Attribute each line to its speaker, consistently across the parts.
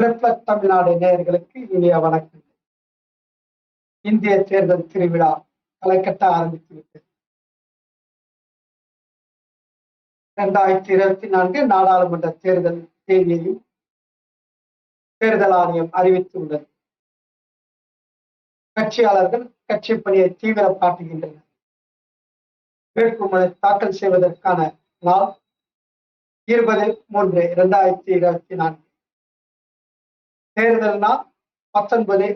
Speaker 1: Reflect Tamil Nadu நேயர்களுக்கு இனிய வணக்கம் இந்திய தேர்தல் திருவிழா கலைக்கட்ட ஆரம்பித்து விட்டது இரண்டாயிரத்தி இருபத்தி நான்கு நாடாளுமன்ற தேர்தல் தேதியையும் தேர்தல் ஆணையம் அறிவித்துள்ளது. கட்சியாளர்கள் கட்சி பணியை தீவிரப்படுத்துகின்றனர் வேட்புமனு தாக்கல் செய்வதற்கான நாள் இருபது மூன்று இரண்டாயிரத்தி இருபத்தி நான்கு. தேர்தல் நாள் பத்தொன்பது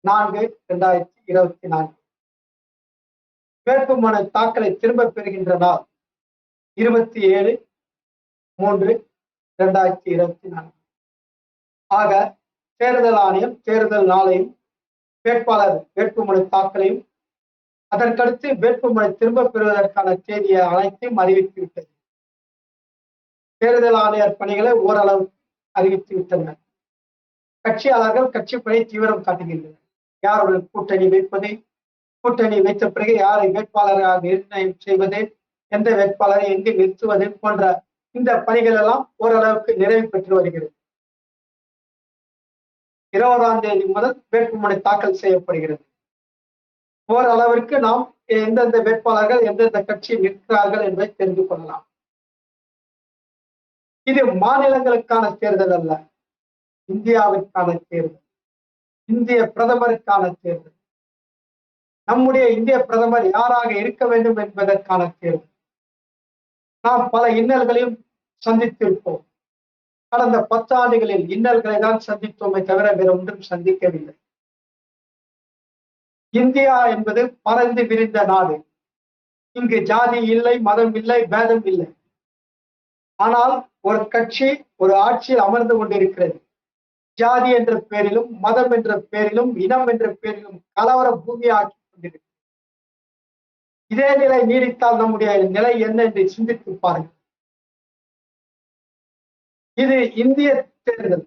Speaker 1: நான்கு இரண்டாயிரத்தி இருபத்தி நான்கு. வேட்புமனு தாக்கலை திரும்ப பெறுகின்ற நாள் இருபத்தி ஏழு மூன்று இரண்டாயிரத்தி இருபத்தி நான்கு. ஆக தேர்தல் ஆணையம் தேர்தல் நாளையும் வேட்பாளர் வேட்புமனு தாக்கலையும் அதற்கடுத்து வேட்புமனு திரும்ப பெறுவதற்கான தேதியை அனைத்தையும் அறிவித்துவிட்டது தேர்தல் ஆணையர் பணிகளை ஓரளவு அறிவித்து விட்டனர். கட்சியாளர்கள் கட்சி பணி தீவிரம் காட்டுகின்றனர். யாருடன் கூட்டணி வைப்பது? கூட்டணி வைத்த பிறகு யாரை வேட்பாளராக நிர்ணயம் செய்வது? எந்த வேட்பாளரை எங்கு நிறுத்துவது போன்ற இந்த பணிகள் எல்லாம் ஓரளவுக்கு நிறைவு பெற்று வருகிறது. இருபதாம் தேதி முதல் வேட்புமனு தாக்கல் செய்யப்படுகிறது. ஓரளவிற்கு நாம் எந்தெந்த வேட்பாளர்கள் எந்தெந்த கட்சி நிற்கிறார்கள் என்பதை தெரிந்து கொள்ளலாம். இது மாநிலங்களுக்கான தேர்தல் அல்ல. இந்தியாவிற்கான தேர்தல் இந்திய பிரதமருக்கான தேர்தல். நம்முடைய இந்திய பிரதமர் யாராக இருக்க வேண்டும் என்பதற்கான தேர்தல். நாம் பல இன்னல்களையும் சந்தித்திருப்போம். கடந்த பத்தாண்டுகளில் இன்னல்களை தான் சந்தித்தோமே தவிர வேற ஒன்றும் சந்திக்கவில்லை. இந்தியா என்பது பறந்து விரிந்த நாடு. இங்கு ஜாதி இல்லை மதம் இல்லை பேதம் இல்லை. ஆனால் ஒரு கட்சி ஒரு ஆட்சியில் அமர்ந்து கொண்டிருக்கிறது. ஜாதி என்ற பெயரிலும் மதம் என்ற பெயரிலும் இனம் என்ற பெயரிலும் கலவர பூமியாக்கி கொண்டிருக்கிறது. இதே நிலை நீடித்தால் நம்முடைய நிலை என்ன என்று சிந்தித்து பாருங்கள். இது இந்திய தேர்தல்.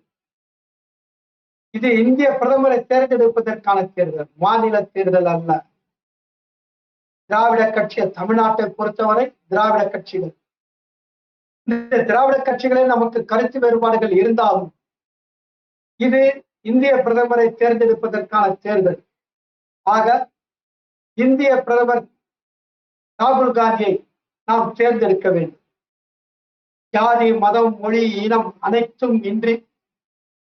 Speaker 1: இது இந்திய பிரதமரை தேர்ந்தெடுப்பதற்கான தேர்தல் மாநில தேர்தல் அல்ல. திராவிட கட்சியை தமிழ்நாட்டை பொறுத்தவரை திராவிட கட்சிகள். இந்த திராவிட கட்சிகளில் நமக்கு கருத்து வேறுபாடுகள் இருந்தாலும் இது இந்திய பிரதமரை தேர்ந்தெடுப்பதற்கான தேர்தல். ஆக இந்திய பிரதமர் ராகுல் காந்தியை நாம் தேர்ந்தெடுக்க வேண்டும். ஜாதி மதம் மொழி இனம் அனைத்தும் இன்றி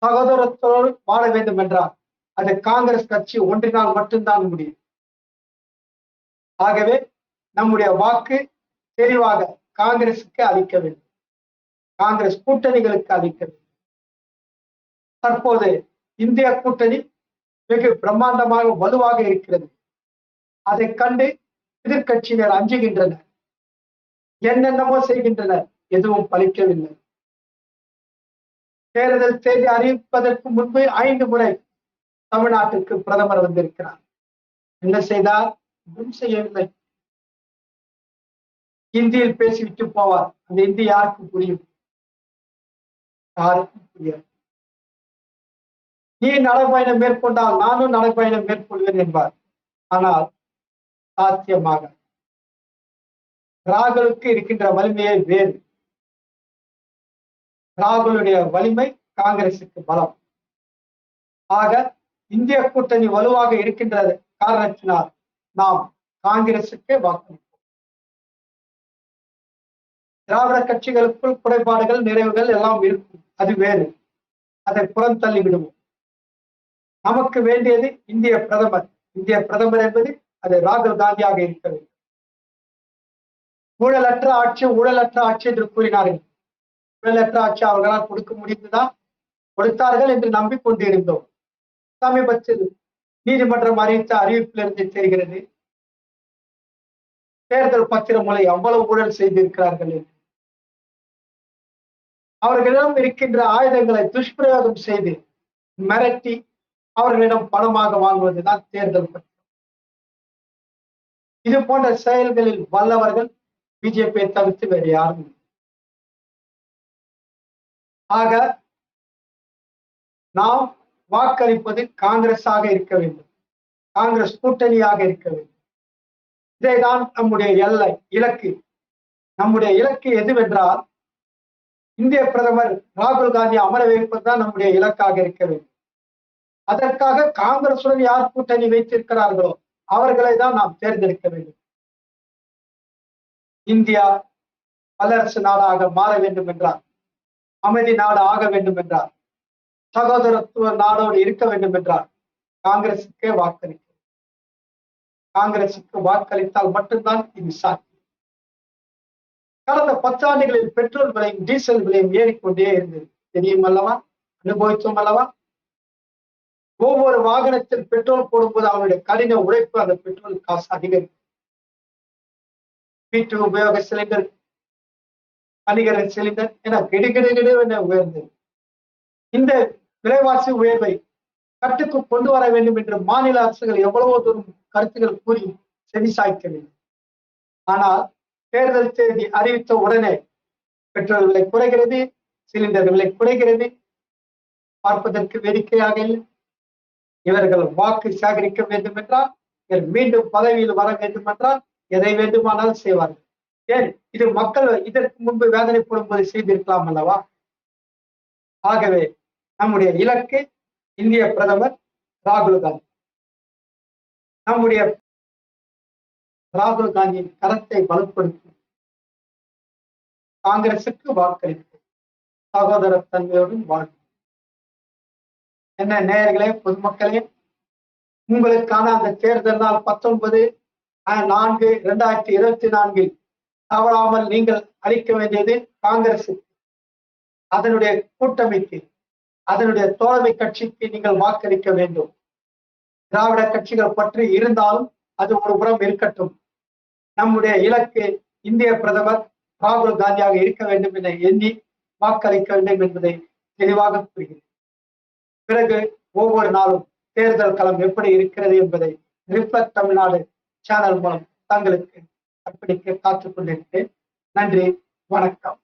Speaker 1: சகோதரத்தோடு வாழ வேண்டும் என்றால் அது காங்கிரஸ் கட்சி ஒன்றினால் மட்டும்தான் முடியும். ஆகவே நம்முடைய வாக்கு தெளிவாக காங்கிரசுக்கு அளிக்க வேண்டும். காங்கிரஸ் கூட்டணிகளுக்கு அளிக்க வேண்டும். தற்போது இந்திய கூட்டணி வெகு பிரம்மாண்டமாக வலுவாக இருக்கிறது. அதை கண்டு எதிர்கட்சியினர் அஞ்சுகின்றனர் என்னென்னமோ செய்கின்றனர் எதுவும் பலிக்கவில்லை தேர்தல் தேதி அறிவிப்பதற்கு முன்பு ஐந்து முறை தமிழ்நாட்டுக்கு பிரதமர் வந்திருக்கிறார். என்ன செய்தார்? ஒன்றும் செய்யவில்லை. இந்தியில் பேசிவிட்டு போவார். அந்த இந்தி யாருக்கு புரியும் யாருக்கும் புரியாது நீ நடைப்பயணம் மேற்கொண்டால் நானும் நடைப்பயணம் மேற்கொள்வேன் என்பார். ஆனால் சாத்தியமாக ராகுலுக்கு இருக்கின்ற வலிமையை வேறு. ராகுலுடைய வலிமை காங்கிரசுக்கு பலம். ஆக இந்திய கூட்டணி வலுவாக இருக்கின்ற காரணத்தினால் நாம் காங்கிரசுக்கு வாக்களிப்போம். திராவிட கட்சிகளுக்குள் குறைபாடுகள் நிறைவுகள் எல்லாம் இருக்கும். அது வேறு. அதை புறந்தள்ளி விடுவோம் நமக்கு வேண்டியது இந்திய பிரதமர். இந்திய பிரதமர் என்பது அது ராகுல் காந்தியாக இருக்க வேண்டும். ஊழலற்ற ஆட்சி ஊழலற்ற ஆட்சி என்று கூறினார்கள். ஊழலற்ற ஆட்சி அவர்களால் கொடுக்க முடிந்ததா? கொடுத்தார்கள் என்று நம்பிக்கொண்டிருந்தோம். சமீபத்தில் நீதிமன்றம் அறிவித்த அறிவிப்பிலிருந்து தெரிகிறது. தேர்தல் பத்திரங்களை அவ்வளவு ஊழல் செய்திருக்கிறார்கள் என்று. அவர்களிடம் இருக்கின்ற ஆயுதங்களை துஷ்பிரயோகம் செய்து மிரட்டி அவர்களிடம் பணமாக வாங்குவதுதான் தேர்தல் பத்திரம் இது போன்ற செயல்களில் வல்லவர்கள் பிஜேபியை தவிர்த்து வேறு யாரும் இல்லை. ஆக நாம் வாக்களிப்பது காங்கிரஸாக இருக்க வேண்டும். காங்கிரஸ் கூட்டணியாக இருக்க வேண்டும். இதைதான் நம்முடைய எல்லை இலக்கு. நம்முடைய இலக்கு எதுவென்றால் இந்திய பிரதமர் ராகுல் காந்தி அமர வைப்பதுதான் நம்முடைய இலக்காக இருக்க வேண்டும். அதற்காக காங்கிரசுடன் யார் கூட்டணி வைத்திருக்கிறார்களோ அவர்களை தான் நாம் தேர்ந்தெடுக்க வேண்டும். இந்தியா வல்லரசு நாடாக மாற வேண்டும் என்றார். அமைதி நாடு ஆக வேண்டும் என்றார். சகோதரத்துவ நாடோடு இருக்க வேண்டும் என்றார். காங்கிரசுக்கே வாக்களிக்க. காங்கிரசுக்கு வாக்களித்தால் மட்டும்தான் இது சாத்தியம். கடந்த பத்தாண்டுகளில் பெட்ரோல் விலையும் டீசல் விலையும் ஏறிக்கொண்டே இருந்தது. தெரியும் அல்லவா? அனுபவித்தோம் அல்லவா? ஒவ்வொரு வாகனத்தில் பெட்ரோல் போடும்போது அவனுடைய கடின உழைப்பு அந்த பெட்ரோல் காசு அதிகரிக்கும் வீட்டு உபயோக சிலிண்டர் வணிகர சிலிண்டர் என கிடுகிடுகிடு என உயர்ந்தது. இந்த விலைவாசி உயர்வை கட்டுக்கு கொண்டு வர வேண்டும் என்று மாநில அரசுகள் எவ்வளவோ தூரம் கருத்துக்கள் கூறி செவிசாய்க்கவில்லை ஆனால் தேர்தல் தேதி அறிவித்த உடனே பெட்ரோல் விலை குறைகிறது சிலிண்டர் விலை குறைகிறது. பார்ப்பதற்கு வேடிக்கையாக இல்லை. இவர்கள் வாக்கு சேகரிக்க வேண்டும் என்றால் இவர் மீண்டும் பதவியில் வர வேண்டும் என்றால் எதை வேண்டுமானாலும் செய்வார்கள். ஏன்? இது மக்கள் இதற்கு முன்பு வேதனைப்படும் போது செய்திருக்கலாம் அல்லவா? ஆகவே நம்முடைய இலக்கு இந்திய பிரதமர் ராகுல் காந்தி. நம்முடைய ராகுல் காந்தியின் கரத்தை பலப்படுத்தும். காங்கிரசுக்கு வாக்களிப்பு சகோதர தன்மையோடும் வாழ்வு என்ன நேயர்களே பொதுமக்களே உங்களுக்கான அந்த தேர்தல் நாள் பத்தொன்பது நான்கு இரண்டாயிரத்தி இருபத்தி நான்கில் தவறாமல் நீங்கள் அளிக்க வேண்டியது காங்கிரசுக்கு அதனுடைய கூட்டமைக்கு அதனுடைய தோழமை கட்சிக்கு நீங்கள் வாக்களிக்க வேண்டும். திராவிட கட்சிகள் பற்றி இருந்தாலும் அது ஒரு புறம் இருக்கட்டும். நம்முடைய இலக்கு இந்திய பிரதமர் ராகுல் காந்தியாக இருக்க வேண்டும் என எண்ணி வாக்களிக்க வேண்டும் என்பதை தெளிவாக கூறுகிறேன். பிறகு ஒவ்வொரு நாளும் தேர்தல் களம் எப்படி இருக்கிறது என்பதை ரிஃப்ளக்ட் தமிழ்நாடு சேனல் மூலம் தங்களுக்கு அர்ப்பணிக்க காத்துக் கொண்டிருக்கிறேன் நன்றி வணக்கம்.